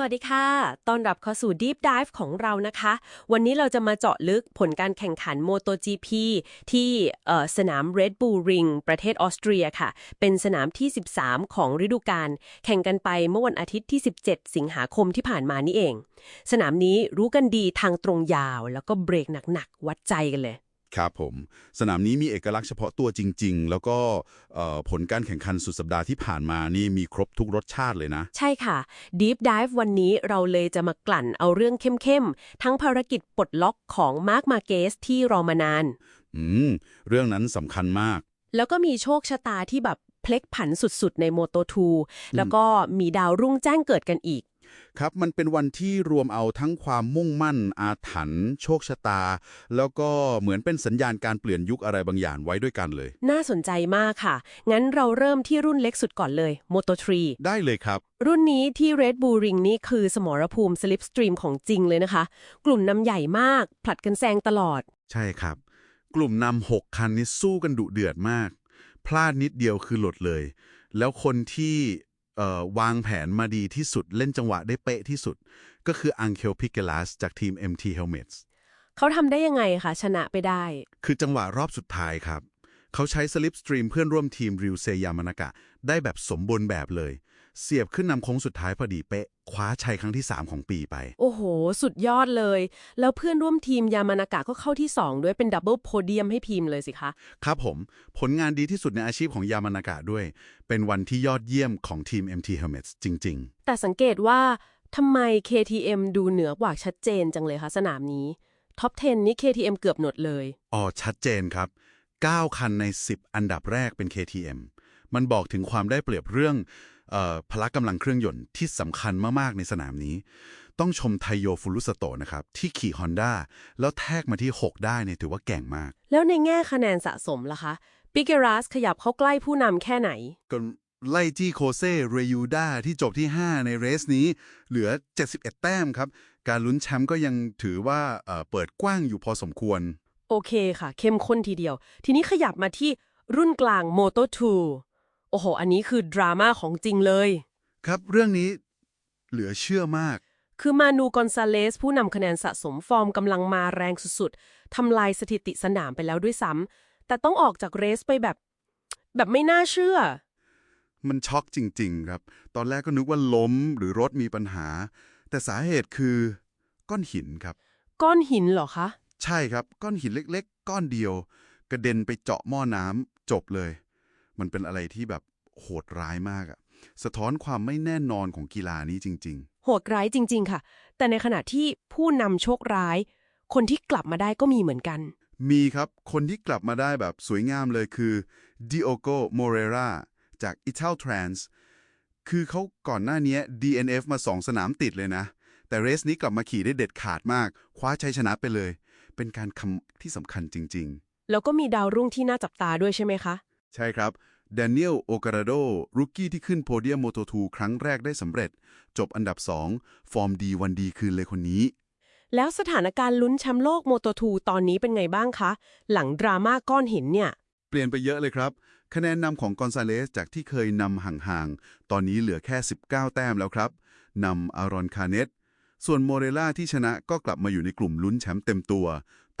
สวัสดีค่ะ ตอนรับเข้าสู่ Deep Dive ของเรานะคะ วันนี้เราจะมาเจาะลึกผลการแข่งขัน MotoGP ที่เอ่สนาม Red Bull Ring ประเทศออสเตรียค่ะ เป็นสนามที่ 13 ของฤดูกาล แข่งกันไปเมื่อวันอาทิตย์ที่ 17 สิงหาคมที่ผ่านมานี่เอง สนามนี้รู้กันดีทางตรงยาว แล้วก็เบรกหนักๆ วัดใจกันเลย ครับผม สนามนี้มีเอกลักษณ์เฉพาะตัวจริง ๆ แล้วก็เอ่อผลการแข่งขันสุดสัปดาห์ที่ผ่านมานี่มีครบทุกรสชาติเลยนะ ใช่ค่ะ Deep Dive วันนี้เราเลยจะมากลั่นเอาเรื่องเข้มๆ ทั้งภารกิจปลดล็อกของมาร์คมาเกสที่รอมานาน อืม เรื่องนั้นสำคัญมาก แล้วก็มีโชคชะตาที่แบบพลิกผันสุดๆ ใน Moto 2แล้วก็มีดาวรุ่งแจ้งเกิดกันอีก ครับมันเป็นวันที่รวมเอาทั้งความมุ่งมั่น อาถรรพ์โชคชะตา แล้วก็เหมือนเป็นสัญญาณการเปลี่ยนยุคอะไรบางอย่างไว้ด้วยกันเลย น่าสนใจมากค่ะ งั้นเราเริ่มที่รุ่นเล็กสุดก่อนเลย Moto ได้เลยครับ3รุ่นนี้ที่ Red Bull Ring นี่คือสมรภูมิ Slipstream ของจริงเลยนะคะ กลุ่มนำใหญ่มาก ผลัดกันแซงตลอด ใช่ครับ กลุ่มนำหกคันนี้สู้กันดุเดือดมาก พลาดนิดเดียวคือหลุดเลย แล้วคนที่เอ่อ วางแผนมาดีที่สุดเล่นจังหวะได้เป๊ะที่สุด ก็คืออังเคลพิกเกลัสจากทีม MT Helmets เขาทำได้ยังไงคะชนะไปได้ คือจังหวะรอบสุดท้ายครับ เขาใช้สลิปสตรีมเพื่อนร่วมทีมริวเซยามานากะ ได้แบบสมบูรณ์แบบเลย เสียบขึ้นนำโค้งสุดท้ายพอดีเป๊ะ คว้าชัยครั้งที่ 3 ของปีไป โอ้โห สุดยอดเลย แล้วเพื่อนร่วมทีมยามานากะก็เข้าที่ 2 ด้วยเป็นดับเบิลโพเดียมให้พีมเลยสิคะ ครับผม ผลงานดีที่สุดในอาชีพของยามานากะด้วย เป็นวันที่ยอดเยี่ยมของทีม MT Helmets จริง ๆ แต่สังเกตว่าทำไม KTM ดูเหนือกว่าชัดเจนจังเลยคะสนามนี้ท็อป 10 นี่ KTM เกือบหมดเลยอ๋อชัดเจนครับ 9 คันใน 10 อันดับแรกเป็น KTM มันบอกถึงความได้เปรียบเรื่องเออ พละกำลังเครื่องยนต์ที่สำคัญมาก ๆ ในสนามนี้ ต้องชมไทโยฟุรุสโตะนะครับ ที่ขี่ Honda แล้วแทกมาที่ 6 ได้เนี่ยถือว่าเก่งมาก แล้วในแง่คะแนนสะสมล่ะคะปิเกรัสขยับเข้าใกล้ผู้นำแค่ไหนก็ไล่จี้โคเซ่เรยูดาที่จบที่ 5 ในเรสนี้ เหลือ 71 แต้มครับ การลุ้นแชมป์ก็ยังถือว่าเอ่อเปิดกว้างอยู่พอสมควร โอเคค่ะ เข้มข้นทีเดียว ทีนี้ขยับมาที่รุ่นกลาง Moto 2 โอ้โห อันนี้คือดราม่าของจริงเลย ครับเรื่องนี้เหลือเชื่อมาก คือมานูกอนซาเลส ผู้นำคะแนนสะสมฟอร์มกำลังมาแรงสุดๆทำลายสถิติสนามไปแล้วด้วยซ้ำแต่ต้องออกจากเรสไปแบบ แบบไม่น่าเชื่อ มันช็อกจริง ๆ ครับ ตอนแรกก็นึกว่าล้มหรือรถมีปัญหา แต่สาเหตุคือ ก้อนหินครับ ก้อนหินเหรอคะ ใช่ครับ ก้อนหินเล็ก ๆ ก้อนเดียว กระเด็นไปเจาะหม้อน้ำจบเลย มันเป็นอะไรที่แบบโหดร้ายมากอะสะท้อนความไม่แน่นอนของกีฬานี้จริงโหดร้ายจริง ๆ ค่ะ แต่ในขณะที่ผู้นำโชคร้าย คนที่กลับมาได้ก็มีเหมือนกันๆมีครับคนที่กลับมาได้แบบสวยงามเลยคือดิโอโกโมเรราจาก Ital Trans คือเขาก่อนหน้านี้ DNF มาสองสนามติดเลยนะ แต่เรสนี้กลับมาขี่ได้เด็ดขาดมาก คว้าชัยชนะไปเลย เป็นการคำที่สำคัญจริงแล้วก็มีดาวรุ่งที่น่าจับตาด้วยใช่ไหมคะๆ ใช่ครับแดเนียลโอกา a โดรุกกี้ที่ขึ้นโพเดียมโมโต2ครั้งแรกได้สำเร็จ จบอันดับ 2 ฟอร์มดีวันดีคืนเลยคนนี้ แล้วสถานการณ์ลุ้นแชมป์โลกโมโตทูตอนนี้เป็นไงบ้างคะ หลังดราม่าก้อนหินเนี่ย เปลี่ยนไปเยอะเลยครับ คะแนนนำของกอนซาเลสจากที่เคยนำห่างๆ ตอนนี้เหลือแค่ 19 แต้มแล้วครับนำอารอนคาเนตส่วนโมเรล่าที่ชนะก็กลับมาอยู่ในกลุ่มลุ้นแชมป์เต็มตัว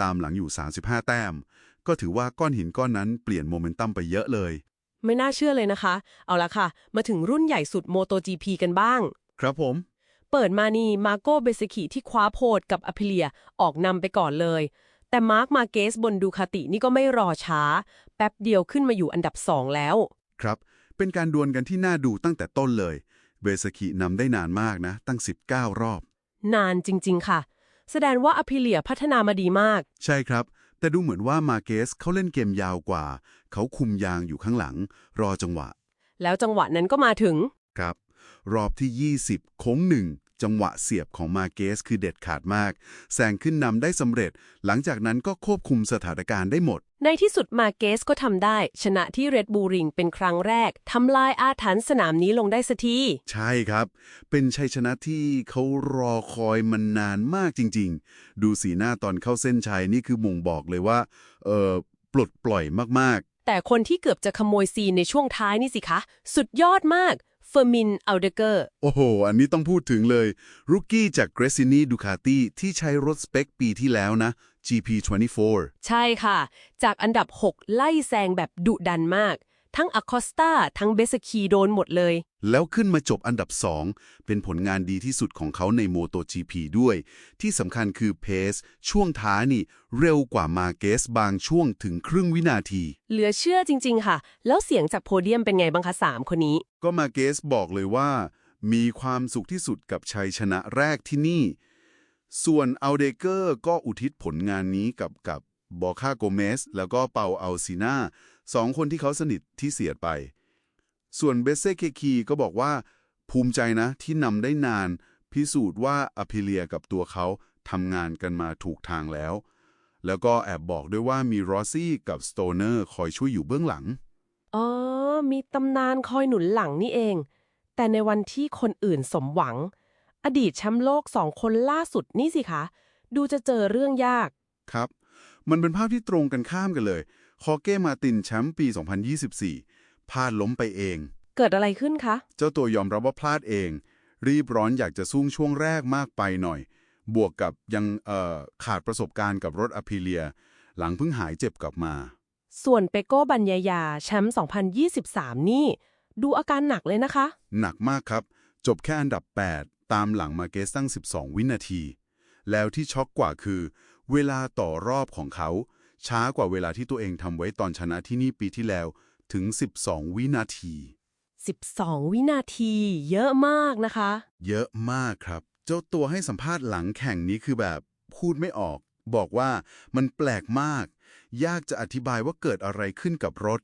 ตามหลังอยู่ 35 แต้ม ก็ถือว่าก้อนหินก้อนนั้นเปลี่ยนโมเมนตัมไปเยอะเลย ไม่น่าเชื่อเลยนะคะ เอาละค่ะ มาถึงรุ่นใหญ่สุด MotoGP กันบ้าง ครับผม เปิดมานี่มาโกเบสกิที่คว้าโพดกับอพิเลียออกนำไปก่อนเลย แต่มาร์คมาเกสบนดูคาตินี่ก็ไม่รอช้า แป๊บเดียวขึ้นมาอยู่อันดับ2แล้ว ครับ เป็นการดวลกันที่น่าดูตั้งแต่ต้นเลย เบสกินำได้นานมากนะ ตั้ง 19 รอบ นานจริง ๆ ค่ะ แสดงว่าอพิเลียพัฒนามาดีมาก ใช่ครับ แต่ดูเหมือนว่ามาเกสเขาเล่นเกมยาวกว่า เขาคุมยางอยู่ข้างหลัง รอจังหวะ แล้วจังหวะนั้นก็มาถึง ครับ รอบที่ 20 โค้งหนึ่ง จังหวะเสียบของมาเกสคือเด็ดขาดมาก แซงขึ้นนำได้สำเร็จ หลังจากนั้นก็ควบคุมสถานการณ์ได้หมด ในที่สุดมาเกสก็ทำได้ ชนะที่เรดบูริงเป็นครั้งแรกทำลายอาถรรพ์สนามนี้ลงได้สักทีใช่ครับ เป็นชัยชนะที่เขารอคอยมันนานมากจริง ๆ ดูสีหน้าตอนเข้าเส้นชัยนี่คือบ่งบอกเลยว่าเออปลดปล่อยมากแต่คนที่เกือบจะขโมยซีนในช่วงท้ายนี่สิคะ สุดยอดมาก เฟอร์มินอัลเดเกอร์ โอ้โห อันนี้ต้องพูดถึงเลยรุกกี้จากเกรซินีดูคาติที่ใช้รถสเปคปีที่แล้วนะ GP24 ใช่ค่ะ จากอันดับ 6 ไล่แซงแบบดุดันมาก ทั้งอ c คอสตาทั้งเบสคีโดนหมดเลย แล้วขึ้นมาจบอันดับ 2 เป็นผลงานดีที่สุดของเขาใน MotoGP ด้วย ที่สำคัญคือเพสช่วงท้ายนี่ เร็วกว่ามาเกสบางช่วงถึงครึ่งวินาที เหลือเชื่อจริง ๆ ค่ะ แล้วเสียงจากโพเดียมเป็นไงบ้างคะ3คนนี้ ก็มาเกสบอกเลยว่า มีความสุขที่สุดกับชัยชนะแรกที่นี่ ส่วนอัลเดเกอร์ก็อุทิศผลงานนี้กับกับบอคาโกเมสแล้วก็เปาอัลซินา สองคนที่เขาสนิทที่เสียไป ส่วนเบสเซเคคีก็บอกว่า ภูมิใจนะที่นำได้นาน พิสูจน์ว่าอพิเลียกับตัวเขาทำงานกันมาถูกทางแล้ว แล้วก็แอบบอกด้วยว่ามีรอสซี่กับสโตเนอร์คอยช่วยอยู่เบื้องหลัง อ๋อ มีตำนานคอยหนุนหลังนี่เอง แต่ในวันที่คนอื่นสมหวัง อดีตแชมป์โลกสองคนล่าสุดนี่สิคะ ดูจะเจอเรื่องยาก ครับ มันเป็นภาพที่ตรงกันข้ามกันเลย คอเก้มาตินแชมป์ปี 2024 พลาดล้มไปเอง เกิดอะไรขึ้นคะ เจ้าตัวยอมรับว่าพลาดเอง รีบร้อนอยากจะสู้ช่วงแรกมากไปหน่อย บวกกับยังเอ่อขาดประสบการณ์กับรถอพิเลีย หลังเพิ่งหายเจ็บกลับมา ส่วนเปโก้บัญญายาแชมป์ 2023 นี่ ดูอาการหนักเลยนะคะ หนักมากครับ จบแค่อันดับ 8 ตามหลังมาเกสตั้ง 12 วินาที แล้วที่ช็อกกว่าคือ เวลาต่อรอบของเขา ช้ากว่าเวลาที่ตัวเองทำไว้ตอนชนะที่นี่ปีที่แล้วถึง 12 วินาที 12 วินาที เยอะมากนะคะ เยอะมากครับ เจ้าตัวให้สัมภาษณ์หลังแข่งนี้คือแบบพูดไม่ออก บอกว่ามันแปลกมาก ยากจะอธิบายว่าเกิดอะไรขึ้นกับรถ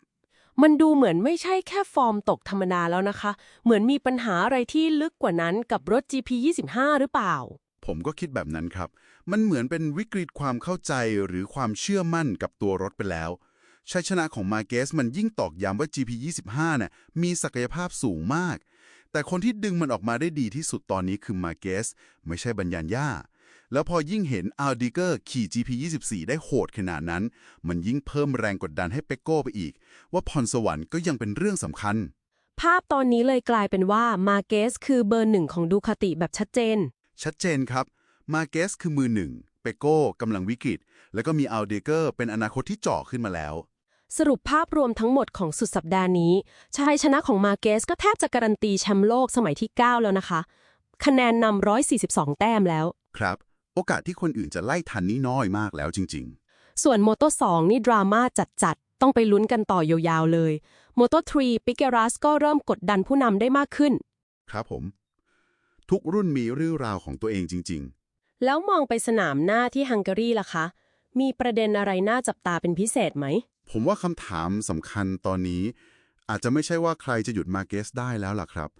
มันดูเหมือนไม่ใช่แค่ฟอร์มตกธรรมดาแล้วนะคะ เหมือนมีปัญหาอะไรที่ลึกกว่านั้นกับรถ GP25 หรือเปล่า ผมก็คิดแบบนั้นครับ มันเหมือนเป็นวิกฤตความเข้าใจหรือความเชื่อมั่นกับตัวรถไปแล้ว ชัยชนะของมาเกสมันยิ่งตอกย้ำว่า GP25 เนี่ยมีศักยภาพสูงมาก แต่คนที่ดึงมันออกมาได้ดีที่สุดตอนนี้คือมาเกสไม่ใช่บัญญาณย่าแล้วพอยิ่งเห็นอัลดิเกอร์ขี่ GP24 ได้โหดขนาดนั้น มันยิ่งเพิ่มแรงกดดันให้เปกโก้ไปอีก ว่าพรสวรรค์ก็ยังเป็นเรื่องสำคัญ ภาพตอนนี้เลยกลายเป็นว่ามาเกสคือเบอร์หนึ่งของดูคาติแบบชัดเจน ชัดเจนครับ มาเกสคือมือหนึ่ง เปโก้กำลังวิกฤต แล้วก็มีอัลเดเกอร์เป็นอนาคตที่เจ่อขึ้นมาแล้ว สรุปภาพรวมทั้งหมดของสุดสัปดาห์นี้ชัยชนะของมาเกสก็แทบจะการันตีแชมป์โลกสมัยที่ 9 แล้วนะคะ คะแนนนำ142 แต้มแล้ว ครับ โอกาสที่คนอื่นจะไล่ทันนี่น้อยมากแล้วจริงส่วนโมโต2นี่ดราม่าจัดๆ ต้องไปลุ้นกันต่อยาวๆเลยโมโต3ปิเกรัสก็เริ่มกดดันผู้นำได้มากขึ้นๆครับผม ทุกรุ่นมีเรื่องราวของตัวเองจริงแล้วมองไปสนามหน้าที่ฮังการีล่ะคะ มีประเด็นอะไรน่าจับตาเป็นพิเศษไหมๆผมว่าคำถามสำคัญตอนนี้ อาจจะไม่ใช่ว่าใครจะหยุดมาเกสได้แล้วล่ะครับ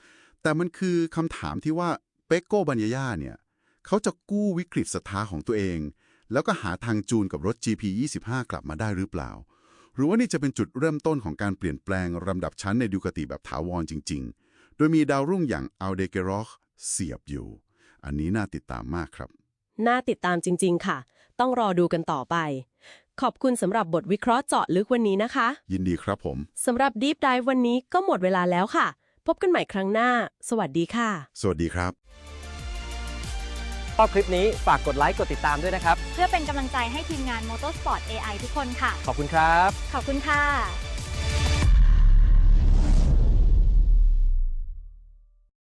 แต่มันคือคำถามที่ว่าเปกโก้บัญญาย่าเนี่ยเขาจะกู้วิกฤตศรัทธาของตัวเอง แล้วก็หาทางจูนกับรถ GP25 กลับมาได้หรือเปล่า หรือว่านี่จะเป็นจุดเริ่มต้นของการเปลี่ยนแปลงลำดับชั้นในดูกติแบบถาวรจริง ๆ โดยมีดาวรุ่งอย่างอัลเดเกรอก เสียบอยู่ อันนี้น่าติดตามมากครับ น่าติดตามจริง ๆ ค่ะ ต้องรอดูกันต่อไป ขอบคุณสำหรับบทวิเคราะห์เจาะลึกวันนี้นะคะ ยินดีครับผม สำหรับ Deep Dive วันนี้ก็หมดเวลาแล้วค่ะ พบกันใหม่ครั้งหน้า สวัสดีค่ะ สวัสดีครับ ชอบคลิปนี้ฝากกดไลค์กดติดตามด้วยนะครับ เพื่อเป็นกำลังใจให้ทีมงาน Motorsport AI ทุกคนค่ะ ขอบคุณครับ ขอบคุณค่ะ